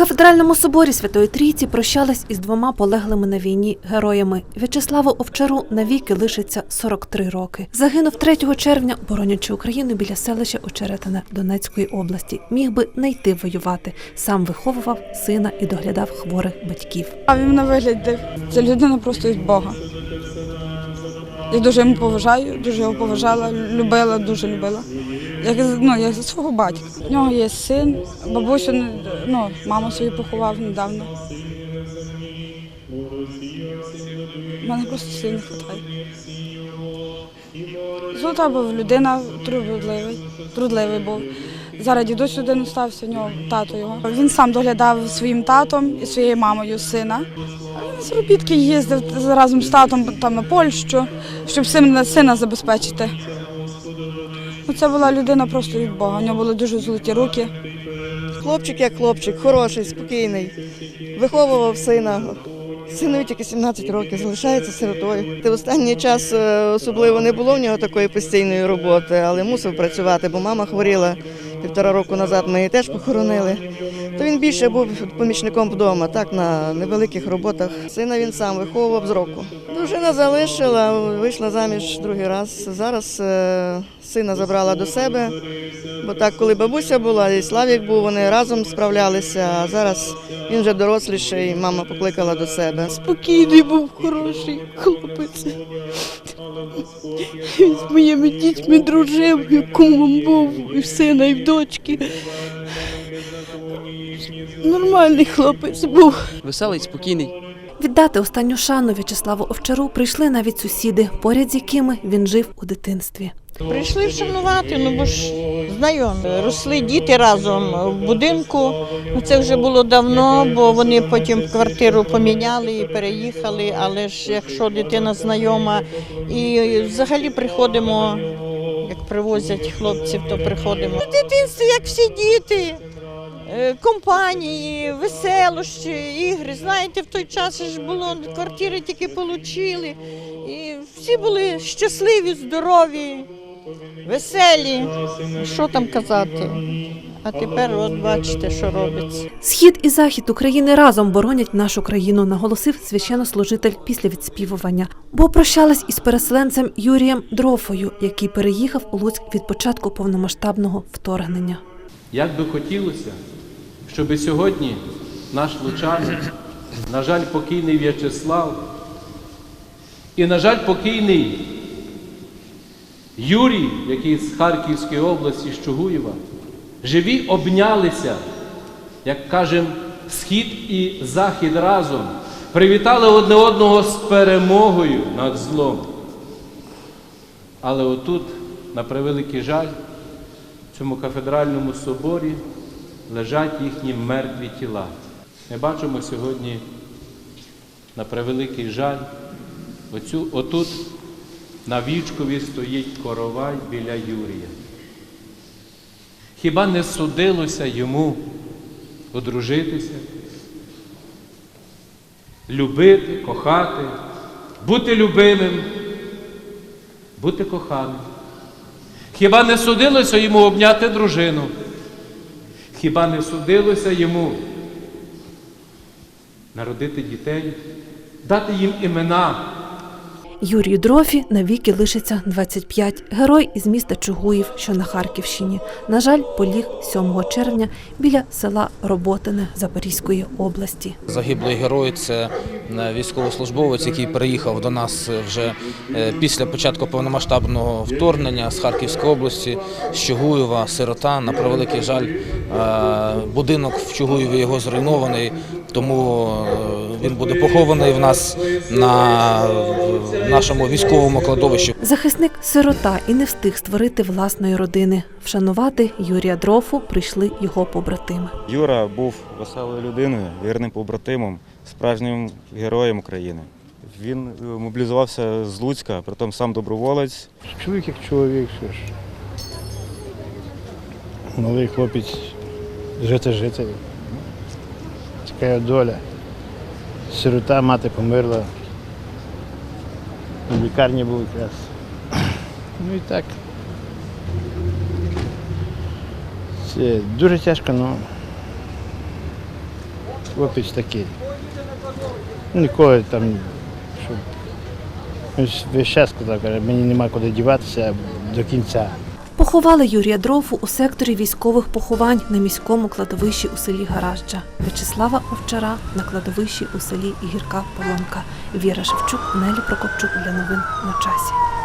кафедральному соборі Святої Трійці прощались із двома полеглими на війні героями. В'ячеславу Овчару навіки лишиться 43 роки. Загинув 3 червня, боронячи Україну біля селища Очеретине Донецької області. Міг би не йти воювати. Сам виховував сина і доглядав хворих батьків. А він на вигляд, це людина просто від Бога. Я дуже йому поважаю, дуже його поважала, любила, дуже любила. Як, ну, як свого батька. У нього є син, бабусю, ну, маму свою поховав недавно. У мене просто сил не вистачає. Золота був людина, трудливий, трудливий був. Зараз дідусь один остався, у нього тато його. Він сам доглядав своїм татом і своєю мамою сина. З робітки їздив разом з татом там на Польщу, щоб сина забезпечити. Ну, це була людина просто від Бога. У нього були дуже золоті руки. Хлопчик як хлопчик, хороший, спокійний. Виховував сина. Синові тільки 17 років, залишається сиротою. Та останній час е, особливо не було в нього такої постійної роботи, але мусив працювати, бо мама хворіла півтора року назад. Ми її теж похоронили. То він більше був помічником вдома, так на невеликих роботах. Сина він сам виховував з року. Дружина залишила, вийшла заміж другий раз. Зараз е, сина забрала до себе. Бо так, коли бабуся була, і Славік був, вони разом справлялися. А зараз він вже доросліший, мама покликала до себе. спокійний був хороший хлопець. Він з моїми дітьми дружив, як кумом був, і в сина, і в дочки. Нормальний хлопець був. Веселий, спокійний. Віддати останню шану В'ячеславу Овчару прийшли навіть сусіди, поряд з якими він жив у дитинстві. Прийшли вшанувати, ну бо ж знайомі. Росли діти разом в будинку. Ну, Це вже було давно, бо вони потім квартиру поміняли і переїхали. Але ж якщо дитина знайома, і взагалі приходимо, як привозять хлопців, то приходимо. В дитинстві, як всі діти. е, Компанії, веселощі, ігри. Знаєте, в той час ж було квартири тільки отримали. І всі були щасливі, здорові, веселі. Що там казати? А тепер от бачите, що робиться. Схід і захід України разом боронять нашу країну, наголосив священнослужитель після відспівування. Бо прощались із переселенцем Юрієм Дрофою, який переїхав у Луцьк від початку повномасштабного вторгнення. Як би хотілося, щоб сьогодні наш лучанин, на жаль, покійний В'ячеслав і, на жаль, покійний Юрій, який з Харківської області, з Чугуєва, живі обнялися, як кажемо, схід і захід разом, привітали одне одного з перемогою над злом. Але отут, на превеликий жаль, в цьому кафедральному соборі лежать їхні мертві тіла. Ми бачимо сьогодні, на превеликий жаль, оцю, отут на вічкові стоїть коровай біля Юрія. Хіба не судилося йому одружитися, любити, кохати, бути любимим, бути коханим? Хіба не судилося йому обняти дружину? Хіба не судилося йому народити дітей, дати їм імена? Юрію Дрофі навіки лишиться 25. Герой із міста Чугуїв, що на Харківщині. На жаль, поліг 7 червня біля села Роботине Запорізької області. Загиблий герой це е, військовослужбовець, який переїхав до нас вже е, після початку повномасштабного вторгнення з Харківської області, з Чугуєва, сирота. На превеликий жаль, е, будинок в Чугуєві його зруйнований, тому е, він буде похований в нас на нашому військовому кладовищі. Захисник сирота і не встиг створити власної родини. Вшанувати Юрія Дрофу прийшли його побратими. Юра був веселою людиною, вірним побратимом, справжнім героєм України. Він е, мобілізувався з Луцька, притом сам доброволець. Чоловік як чоловік, що ж. Малий хлопець жити жити. Така доля. Сирота, мати померла. В лікарні був якраз. Ну і так. Це дуже тяжко, але хлопець такий. Ніколи там, щоб весь час сказав, каже, мені нема куди діватися до кінця. Поховали Юрія Дрофу у секторі військових поховань на міському кладовищі у селі Гаражджа, В'ячеслава Овчара на кладовищі у селі Гірка Полонка. Віра Шевчук, Нелі Прокопчук для новин на часі.